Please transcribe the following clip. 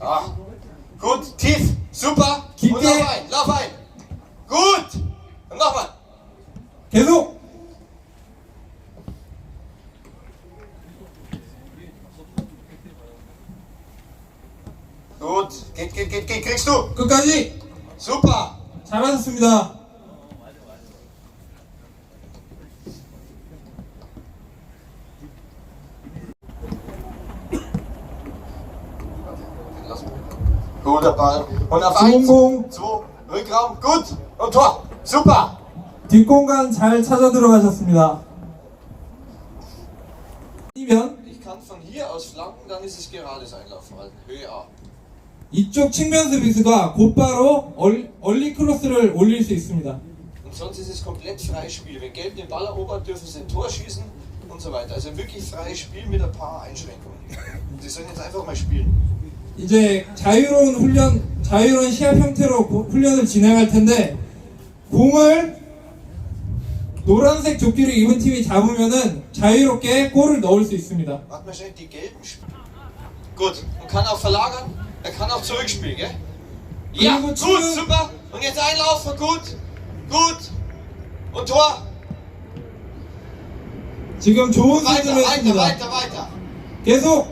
Ah, gut, tief, super. Gib Und lauf ein, lauf ein. Gut. Und nochmal. 계속 Gut, geht, geht, geht, geht, kriegst du. 끝까지 Super. 잘하셨습니다. Guter Ball. Und auf 좋은 eins, 공 zwei, Rückraum, gut. Und Tor. Super. 뒷공간 잘 찾아 들어가셨습니다. 이면 Ich kann von hier aus flanken, dann ist es gerades Einlaufverhalten. Höhe A. 이쪽 측면 서비스가 곧바로 얼, 얼리 크로스를 올릴 수 있습니다. Und sonst ist es komplett freies Spiel. Wenn Gelb den Ball erobert, dürfen sie ein Tor schießen und so weiter. Also wirklich freies Spiel mit ein paar Einschränkungen. Sie sollen jetzt einfach mal spielen. 이제 자유로운 훈련, 자유로운 시합 형태로 고- 훈련을 진행할 텐데 공을 노란색 조끼를 입은 팀이 잡으면은 자유롭게 골을 넣을 수 있습니다. Gut, und kann auch verlagern, er kann auch zurückspielen, gell? Ja, gut, super. Und jetzt einlaufen, gut, gut. Und Tor. 지금 좋은 수준을 weiter, 했습니다. weiter, weiter. 계속